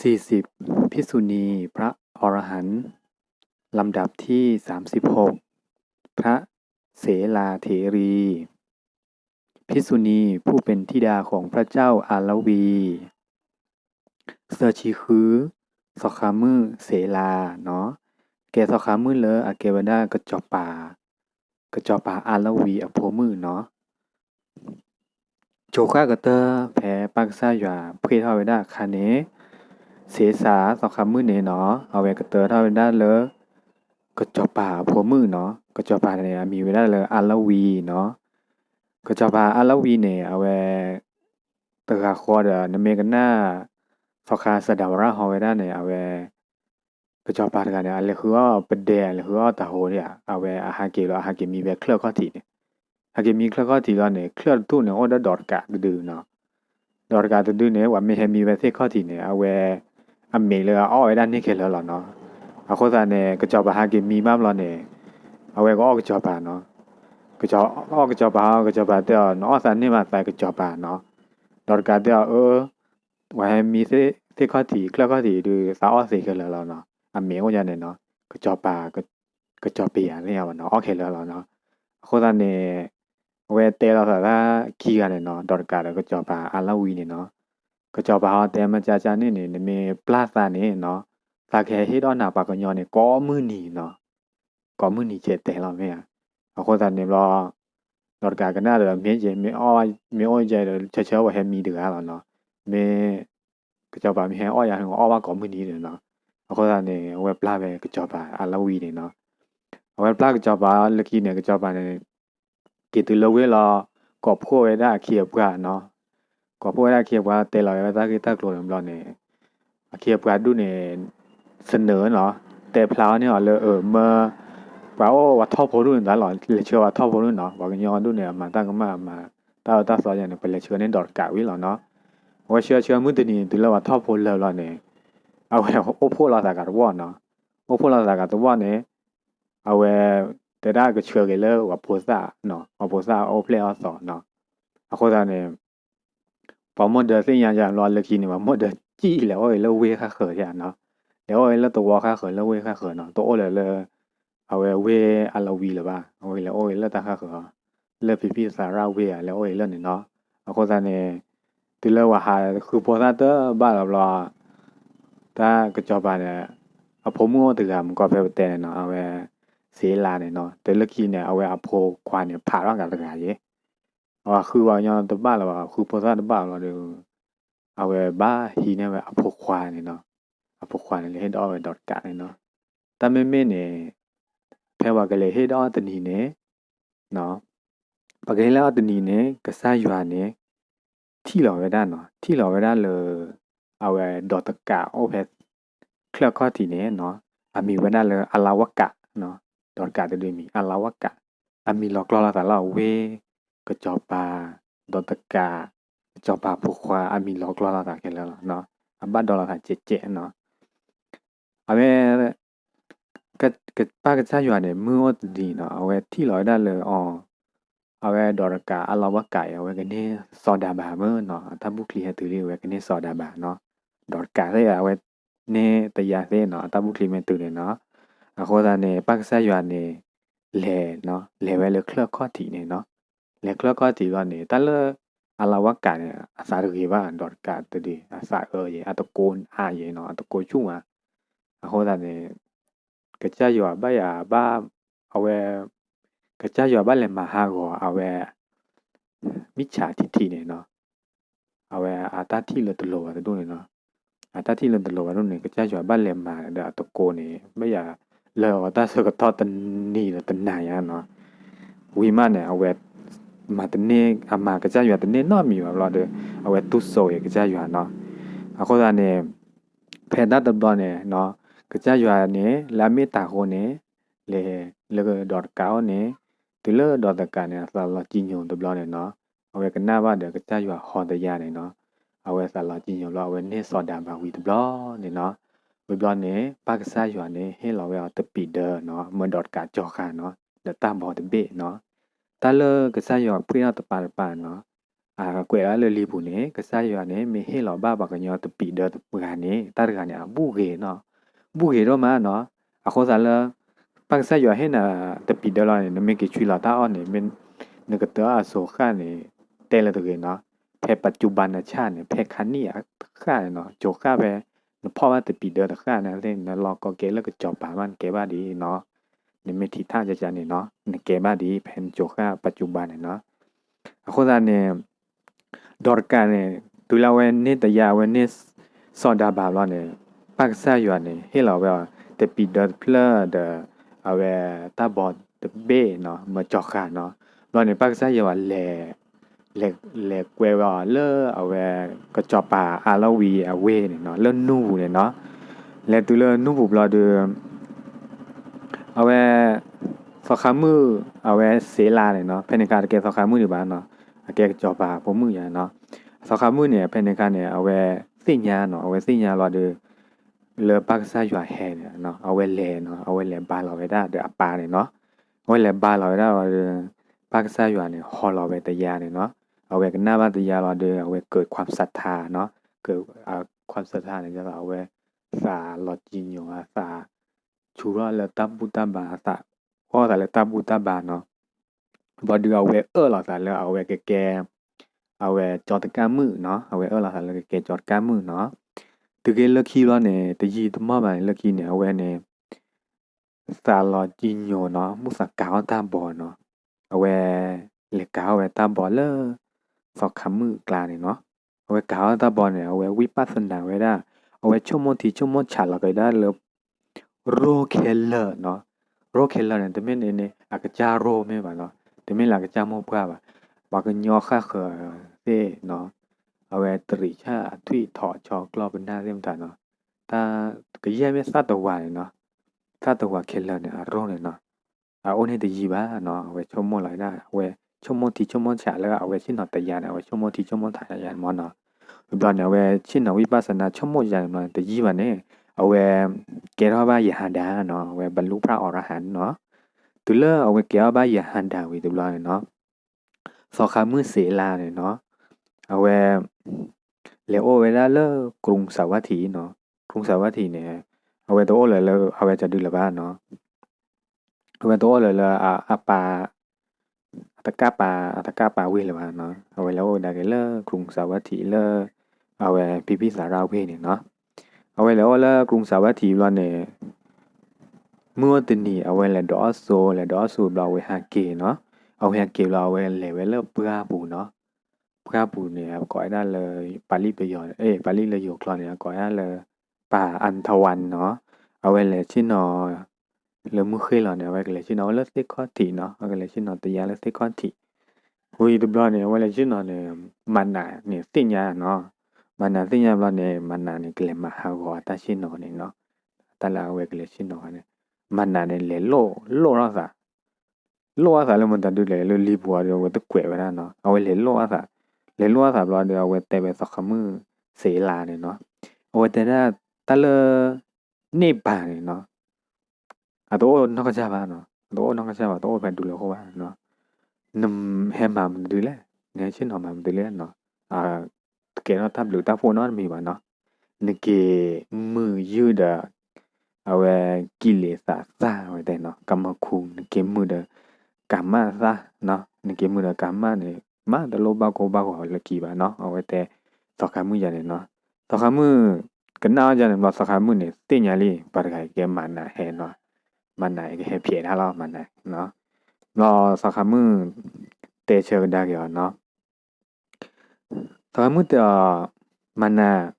40 ภิกษุณีพระอรหันต์ลำดับที่ 36 พระเสลาเถรี ภิกษุณีผู้เป็นธิดาของพระเจ้าอาลวีเซอร์ชีคือสคามือเสลาเนาะแกสคามือเลออาเกวดากระจอป่ากระจอป่าอาลวีอโพมือเนาะโจควากระเตอแพ้ปักซาหยาเพทาเวดาคาเน เสษาสองคำมือเนยเนาะเอาไว้กระเตอเท่าเวด้าเลยก็จอป่าพัวมือเนาะก็จอป่าเนี่ยมีเวลาเลยอาลวีเนาะก็จอป่าอาลวีเนี่ยเอาไว้ตะคาคอเดนเมกันหน้าสอคาสดาวราฮอเวด้าเนี่ยเอาไว้ก็จอป่ากันเนี่ยอะไรคือว่าเป็นเดนคือว่าตาโหเนี่ยเอาไว้อาหารเกลืออาหารเกมีเวเคลือข้อทีเนี่ยอาเกมีเคลือข้อทีแล้วเนี่ยเคลือตู้เนี่ยโอ้ได้ดอดกะดื้อเนาะดอดกะดื้อเนี่ยว่าไม่เห็นมีเวเทข้อทีเนี่ยเอาไว้ အမေလေအော်အဲ့ဒါနိခေလောလောနော်အခုသာနေကကြောပါဟာကမီမမလောနေအဝဲကောကကြောပါနော်ကကြောအော်ကကြောပါကကြောပါတဲ့နော်ဆန်နေမှာတိုက်ကကြောပါနော်ဒေါ်ကတဲ့เออဝဟမီစေစေခတိကလခတိဒီစာအောစေခလောလောနော်အမေကိုညနေနော်ကကြောပါကကြောပေးရလေရပါနော်โอเคလောလောနော်အခုသာနေဝဲတဲတော့သာခီရတယ်နော်ဒေါ်ကလည်းကကြောပါအလဝီနေနော် ကကြောပါဟာတဲမကြကြနေနေနမေပလတ်တာနေနော်တာခဲဟေတော့နာပါကညောနေကောမှုနီနော်ကောမှုနီချက်တဲလောမေအခုသာနေလောတော့ကကနာတော့မြင်းချင်းမင်းအော်မင်းအော်ကျဲချက်ချောဝဟဲမီတကားလောနော်မင်းကကြောပါမဟဲအော်ရဟန်အော်ဝကောမှုနီနေနော်အခုသာနေဝက်ပလာပဲကကြောပါအလဝီနေနော်ဝက်ပလာကကြောပါလကီနေကကြောပါနေကေတူလဝဲလောကောဖိုးဝဲတာခီယပွားနော် ก็พวกได้เคียบว่าเตลอยว่าตากีตากลัวมรอนเนี่ยเคียบว่าดูเนี่ยเสนอเนาะแต่พลาวเนี่ยเลยเออเมื่อว่าโอ้ว่าทอพรุ่นตลอดเลยเชื่อว่าท่อพรุ่นเนาะว่ากันย้อนดูเนี่ยมาตั้งก็มามาตาตาสอนอย่างเนี่ยเป็นเลยเชื่อในดอดกะวิหรอเนาะว่าเชื่อเชื่อมือตัวนี้ตัวเราว่าท่อพรุ่นเลยรอเนี่ยเอาไว้โอ้พูดเราสักการว่าเนาะโอ้พูดเราสักการตัวว่าเนี่ยเอาไว้แต่ได้ก็เชื่อกันเลยว่าโพสต์เนาะว่าโพสต์เพลย์เอาเนาะเอาคนเนี่ยพลซาเอจี้แล้วเอ้ยแล้วเวค่าเขินอย่างเนาะแล้วเอ้ยแล้วตัวค่าเขินเนาะเอาโอ้ยแล้วโอ้ยแล้วตาค่าเขินแล้วพี่พี่สาราเวอะแล้วโอ้ยแล้วเนี่ยเนาะเอาคนเนี่ย 保么的这样样乱了起你嘛，么的记了哦，了为还喝下呢，了哦了多还喝了为还喝呢，多了了，啊为为阿拉为了吧，为了哦了他还喝，了皮皮啥啥为啊，了哦了你呢，啊或者呢，对了我还去波萨的巴拉巴拉，他个叫巴呢，啊婆母对个么搞不得呢，啊为谁拉呢呢，对了起呢，啊为阿婆管呢，怕让个了个耶。 ဟာခုဝါညာတပလာပါခုပေါ်စားတပလာတယ်အဝဲဘာဟီနေဝအဖို့ခွာနေနော်အဖို့ခွာနေလေတော့ဝဲတော့ကနေနော်တမင်းမင်းနေဖဲဝကလေးဟေတော့တနီနေနော်ပကလေးလာတနီနေကစားရွာနေထီလော်ဝဲတာနော်ထီလော်ဝဲတာလေအဝဲဒေါ်တကာအိုဖက်ခလကောတီနေနော်အမီဝဲတာလေအလာဝကနော်ဒေါ်ကာတူမီအလာဝကအမီလောကလာတာလာဝဲ กระจอปลาดอตะกา กระจอปลาผูกควาอามีล็อกลอลาตากันแล้วเนาะอาบ้านดอลลาตาเจ๊ะเนาะเอาเวกระกระป้ากระชาอยู่นเนี่ยเมือว่าดีเนาะเอาไว้ที่ลอยได้เลยอ๋อเอาไว้ดอรกาอาลาวะไก่เอาไว้กันเนี่ยซอดาบาเมื่อเนาะถ้าบุคลีตือเรีอาไว้กันเนี่ยซอดาบาเนาะดอรกาได้เอาไว้เนี่ยตะยาเส้ยเนาะถ้าบุคลีเมตือเนาะอาโคตาเน่ป้ากษาอยู่อันเนี่ยแล่เนาะเล่ไว้เลยเคลื่อบข้อถี่เนี่ยเนาะ လေကလကတီကနေတလအလာဝကန်အစာရီဘာဒေါ်ကတ်တီအစာအေအတကွန်အာယေနော်အတကိုချူမှာအဟောတာနေကကြရွာဘယာဘာအဝဲကကြရွာဘလည်းမဟာကောအဝဲမိချာတီတီနေနော်အဝဲအတာတီလတလောတယ်တို့နေနော်အတာတီလတလောတို့နေကကြရွာဘလည်းမှာဒါတကိုနေဘယာလောတာစကတော့တနီတနာရနော်ဝီမနဲ့အဝဲ มาตเนอามากระจายอยู่ตเนนอมีว่าเราเดเอาไว้ตุโซยกระจายอยู่เนาะอะข้อเนี่ยแพดาตบเนี่ยเนาะกระจายอยู่เนี่ยลาเมตาโคเนี่ยလေလေဒေါ်ကောင်းနေဒီလိုဒေါ်တကန်နေဆာလာကြည်ညုံတဘလနေနော်အဝဲကနာဘာတဲ့ကကြရွာဟော်တရနေနော်အဝဲဆာလာကြည်ညုံလောအဝဲနေစော်တာဘာဝီတဘလနေနော်ဝီဘလနေပါကစားရွာနေဟဲလောဝဲတပီဒနော်မွန်ဒေါ်ကကြောခါနော်ဒတာဘောတဘေနော် ตาเลกษายอเพื่อตปาปาเนาะอ အာကွယ်လာလေလီဘူးနေကစားရွာနေမေဟေလောဘာဘကညောတပီဒတ်ပကနေတာရကနေဘူကေနော်ဘူကေတော့မနော်အခုစားလာปักษะอยู่ให้น่ะตะปีดอลเนี่ยไม่กี่ชุยละตาอ้อนเนี่ยมันนึกตัวโซค่าเนี่ นี่ไม่ทิท่าจะจานี่ยเนาะในเกบ้าดีเพนโจก้าปัจจุบันเนี่ยเนาะคนตรเนี่ยดอร์กาเนี่ยตุลาเวนเนตยาเวนเนสซอดาบาลเนี่ยปักซาอยู่เนี่ยให้เราแบบเตปิดเดอร์เพลเดอเอาแวตาบอดเดเบ้เนาะมาจอกขาเนาะเราเนี่ยปักซาอยู่ว่าแหลเหล็กเหล็กเววอร์เลอร์เอาแวกระจอป่าอาลวีอาเวเนี่ยเนาะเล่นนู่เนี่ยเนาะและตัวเล่นนู่บุบเราเดือ เอาแวสอคามือเอาแวเสลาเนี่ยเนาะแผ่นการเกสอคามืออยู่บ้านเนาะเกจอบาผมมืออย่างเนาะสอคามือเนี่ยแผ่นการเนี่ยเอาแวสิญาเนาะเอาแวสิญาเราเดือเลอปักซาอยู่แห่เนี่ยเนาะเอาไว้เล่เนาะเอาไว้เล่บาเราไว้ได้เดือปาเนี่ยเนาะเอาไว้เล่บาเราไว้ได้เราเดือปักซาอยู่เนี่ยฮอเราไว้ตยาเนี่ยเนาะเอาไว้กันหน้าบ้านตยาเราเดือเอาไว้เกิดความศรัทธาเนาะเกิดความศรัทธาเนี่ยจะเอาไว้สาหลอดยินอยู่อาสา ခြူရလတပုတဘာသာဟောတာလတပုတဘာနော်ဘော်ဒီအဝဲအော်လာတာလဲအဝဲကဲကဲအဝဲကြောတကမှုနော်အဝဲအော်လာတာလဲကဲကဲကြောတကမှုနော်တကယ်လက်ခီလာနဲ့တကြီးတမပန်လက်ခီနဲ့အဝဲနဲ့စာလော်ဂျီညိုနော်မုစကောင်းတဘောနော်အဝဲလေကောင်းဝဲတဘောလဲစောက်ခမှုကလာနေနော်အဝဲကောင်းတဘောနဲ့အဝဲဝိပဿနာဝဲတာအဝဲချုံမတီချုံမချလာကြတာလော ရိုခဲလနော်ရိုခဲလနေတမင်းနေနေအကကြရိုမဲပါနော်တမင်းလာကကြမောပွားပါဘာကညောခခသေနော်အဝဲတရိချာထွိထော်ချောကလောဘနာရမ်တာနော်တာကရဲမဲစတဝါနော်စတဝါခဲလနေအရောနေနော်အအိုနေတကြီးပါနော်အဝဲချုံမောလိုက်တာအဝဲချုံမောတီချုံမောချာလည်းအဝဲရှင်းတော့တရနေအဝဲချုံမောတီချုံမောထိုင်ရမောနော်ဘာနေဝဲရှင်းတော့ဝိပဿနာချုံမောရနေတကြီးပါနေ เอาไว้เกี่ยว่าอย่าหันดาเนาะเว้บรรลุพระอรหันต์เนาะตุเลอเอาไว้เกี่ยว่าอย่าหันดาวิตุลอยเนาะสอคามือเสลาเนาะเอาไว้เลโอเวลาเลอกรุงสาวัตถีเนาะกรุงสาวัตถีเนี่ยเอาไวโตเลยแล้วเอาไว้จะดูละบ้านเนาะเอาไวโตเลยแล้วอาอาปาอัตกาปาอาตกาปาวิละบ้านเนาะเอาไว้แล้วดาเกเลอกรุงสาวัตถีเลอเอาไว้พิพิสาราเวเนี่เนาะ เพื่อปูเนี่ยก่อยได้เลยปาลีประโยชน์เอ้ปาลีเลยอยู่คลอเนี่ยก่อยได้เลยป่าอันทวันเนาะเอาไว้เลยชินอเลยมือเคยหรอเนี่ยไว้เลยชินอเลสติคอติเนาะเอาเลยชินอตยาเลสติคอติဟိုဒီဘလเนี่ยไว้เลยชินอเนี่ยมันน่ะเนี่ยสิญาเนาะ မနာသိညာဘလနဲ့မနာနဲ့ကလေးမဟာကောတရှိနော်နေနော်တလာဝဲကလေးရှိနော်နဲ့မနာနဲ့လေလောလောရသာလောရသာလည်းမတန်တူလေလိုလီပွားရောဝဲတကွဲဝဲနော်အဝဲလေလောရသာလေလောရသာဘလတော့ဝဲတဲပဲစခမှုစေလာနေနော်အဝဲတဲတလနေပါနေနော်အတော့နောက်ကကြပါနော်တော့နောက်ကကြပါတော့ဖန်တူလေဟောပါနော်နမ်ဟဲမမ်တူလေငယ်ချင်းတော်မမ်တူလေနော်အာ Kena tab luk ta fono mi ba no neke muyu da awe kile sa sa we te no kama ku neke mu da kama sa no neke mu da kama ne ma da lo ba ko ba ko la ki ba no awe te so ka mu ya ne no so ka mu kana ja ne ba so ka mu ne te nya li ba ka ke ma na he no ma na ke he pye na lo ma na no no so ka mu te che da ke no 다음부터 만나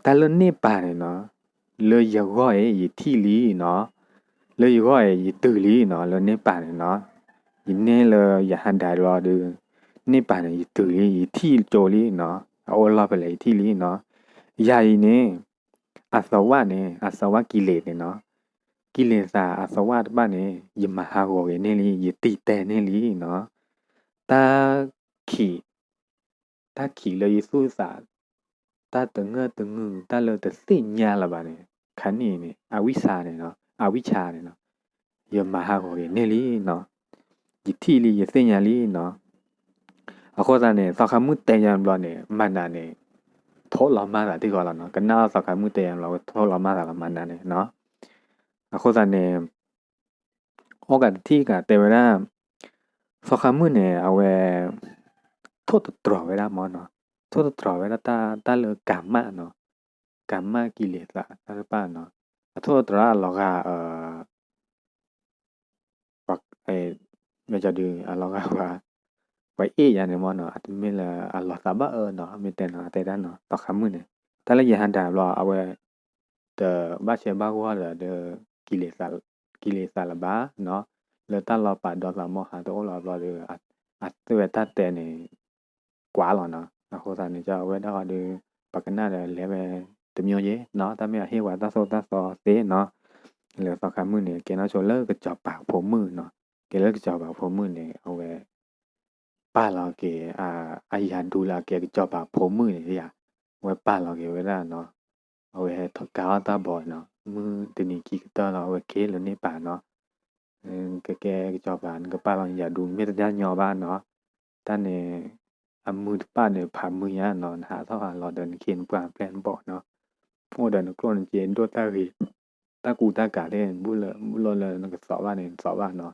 달른 네빠네 너 르여거에 이 티리 너 르여거에 이 뜨리 너 르네빠네 너 이네르 야한다로드 네빠네 이 뜨리 이 티조리 너 올라벨 이 티리 너 야이네 아사와네 아사와 기레네 너กิเลสาอาสวะบ้านเนี่ยยิมมาฮาโกเนลี่ยิตีแต่เนลี่เนาะตาขี่ လေသာအသဝတပနေယမဟာကိုနေလီယတိတဲနေလီနော်တာခိတာခိလေယေစုစာတာတငတငူတာလတသိညာလာပါနေခဏနေနေအဝိစာနေနော်အဝိချာနေနော်ယမဟာကိုနေလီနော်ယတိလီယသိညာလီနော် အခုစားနေသောက်ခမှုတန်ရံဘလောနေမန္တာနေထောလာမတာတိကောလာနော်ကနာသောက်ခမှု ทษตรอเวลามอเนาะโทษตรอเวลาตาตาเลอกรรมะเนาะกรรมะกิเลสละตาเลป้าเนาะโทษตรอเราก็เอ่อปักไอ้ม่จะดูเราก็ว่าไว้อีอย่างเนี่ยมอเนาะอาจจะไม่ละอัลลอฮ์ตาบะเออเนาะมีแต่เนาะแต่ด้านเนาะต่อคำมือเนี่ยถ้าเราอย่างดาบเราเอาไว้เดอบ้าเชียบ้าว่าเดอกิเลสละกิเลสละบ้าเนาะแล้วตั้งเราปัดดอกละมอหาตัวเราเราเดออัดอัดตัวทัดแต่เนี่ย quá lo nó nó khô sản cho với đó được bà cái nào để lấy về từ nhiều gì nó ta mới hiểu quả ta số ta so thế nó là so khá mưa này cái nó cho lỡ cái chọc bảo phố mưa nó cái lỡ cái chọc bảo phố mưa này ông về ba lo cái à ai hàn đu là cái chọc bảo phố mưa này đi à về ba lo cái với là nó ông về thọ cao ta bỏ nó mưa từ này kia ta nó về kế lớn này bà nó cái cái cái chọc bảo cái ba lo nhà đu mấy ta nhỏ ba nó ta này อามูป้าเนี่ยพามือยานอนหาเท่าหารอเดินเคียนกว่าแปลนบอกเนาะพวกเดินกลนเจีนด้วตาหีตากูตากาเล่นบุเลบุลเลยนักสอบว่าเนี่ยสอบว่าเนาะ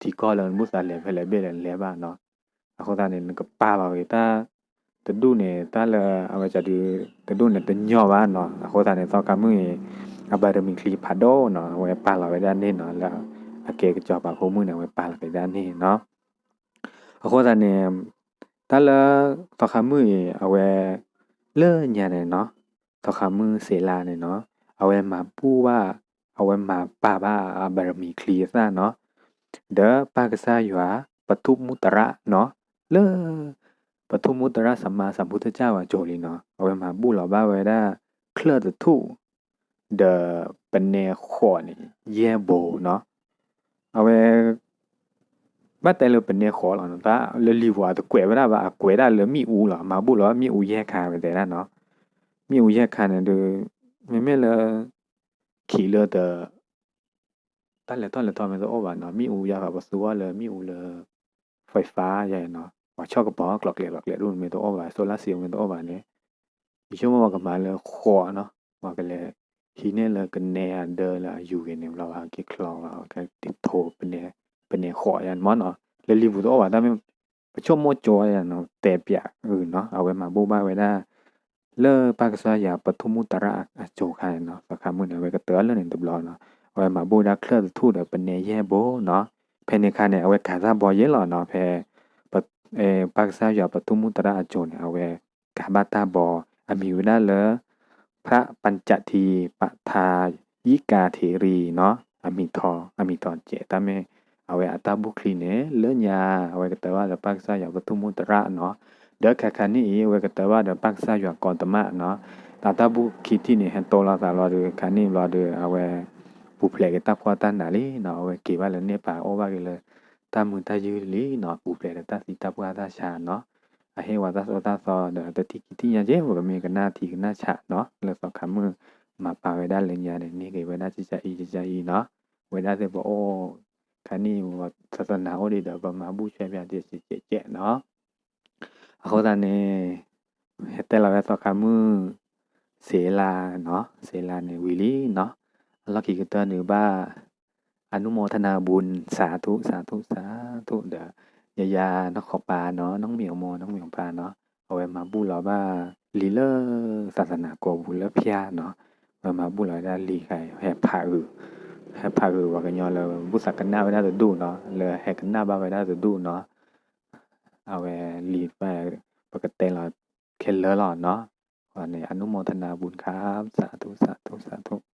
ที่ก็เลยมุสาเหลไปเลยเบี้ยเลยบ้านเนาะเขาตาเนี่ยก็ป้าบ่าวตาตะดูเนี่ยตาเลยเอาไปจะดูตะดูเนี่ยตะย่อบ้านเนาะเขาตาเนี่ยสอบกามืออาบารมีคลีพาโดเนาะไว้ป้าเราไปด้านนี้เนาะแล้วอาเกก็จอบปากโคมือเนี่ยไว้ป้าเราไปด้านนี้เนาะเขาตาเนี่ย ตาละตอคามือเอาไว้เลิญาเนี่ยเนาะตอคามือเสลาเนี่ยเนาะเอาไว้มาปู้ว่าเอาไว้มาป่าว่าบารมีคลีซาเนาะเด้อปากษาอยู่อะปทุมมุตระเนาะเลิปทุมมุตระสัมมาสัมพุทธเจ้าอะโจลีเนาะเอาไว้มาบู้หล่าบ้าไว้ได้เคลื่อนทุเดอเป็นเนขอนี่เยโบเนาะเอาไว้ ဘာတဲလို့ပနေခေါ်လာနော်ဒါလလီဝါတကွဲဗရာဘာကွဲတာလမိဦးလာမဘူးလားမိဦးရဲ့ခါပဲတဲ့နော်မိဦးရဲ့ခါနဲ့တူမမေလခီလတဲ့တလဲတလဲတမဲတော့ဘာနော်မိဦးရပါဘစွာလမိဦးလဖိုင်ဖာရဲ့နော်ဘာချောက်ကဘောကလော့ကလေလော့ကလေလို့မတော့ဘာဆိုလာစီမတော့ဘာလေဒီချုံမကမလဲခေါ်နော်ဘာကလေးဟိနေလကနေအဒလာယူကနေဘလာကကလောလာကတိထိုးပနေ เป็นเนขอยันมอนเนาะเลยรีบุตัวอ่าถ้าไม่ประชมโมโจยันเนาะแต่เปียกอื่นเนาะเอาไว้มาบูบ้าไว้ได้เลิอปากสายาปทุมุตระอโจคายเนาะสาขามือเอาไว้ก็เตือนเรื่องหนึ่งตุบลอเนาะเอาไว้มาบูด้กเคลื่อนทูดเป็นเนยแย่โบเนาะเพนใคาเนี่ยเอาไว้ขาซาบอยเย่หล่อเนาะเพปเอปากสายาปทุมุตระอโจเนี่ยเอาไว้กาบาตาบออามิวได้เลอพระปัญจทีปทายิกาเทรีเนาะอมิทออมิทอเจตาเม အဝဲအတဘုခလီနေလညာအဝဲကတဝါဒပတ်ဆာယောကတုမုတရနော်ဒခခနိအဝဲကတဝါဒပတ်ဆာယောကောတမနော်တာတဘုခီတိနေဟန်တောလာသာလောဒေခနိလောဒေအဝဲပူဖလေကတပွားတန်နာလီနော်အဝဲကေဘလည်းနေပါဩဘကလည်းတမွန်တယူလီနော်ပူဖလေတသီတပွားသာရှာနော်အဟေဝသသောသသောတတိကတိညာကျေဟောကမေကနာတိကနာချနော်လောသခမမပါဝေဒလညာနေနေကေဝနာချီချာဤချာဤနော်ဝေဒသေဘော ခဏီဝသသနာဩဒီတပမဘူးချွဲပြတိစီကျကျနော်အခုတနေဟဲ့တယ်လာသောခမစေလာနော်စေလာနေဝီလီနော်လော်ကီကတနေဘာอนุโมทนาบุญสาธุสาธุสาธุเดอยายาน้องขอปลาเนาะน้องเหมียวโมน้องเหมียวปลาเนาะเอาไว้มาบูเราว่าลีเลอศาสนาโกบุญแล้วพิยาเนาะมามาบูเราได้ลีใครแห่ผาอือแห่ผาอือ ว่ากันย้อนเลยบุสักกันหน้าไว้ได้จะดูเนาะเลยแห่กันหน้าบ้าไว้ได้จะดูเนาะเอาไว้ลีดไปปกติเราเคนเลอหลอนเนาะวันนี้อนุโมทนาบุญครับ สาธุ สาธุ สาธุ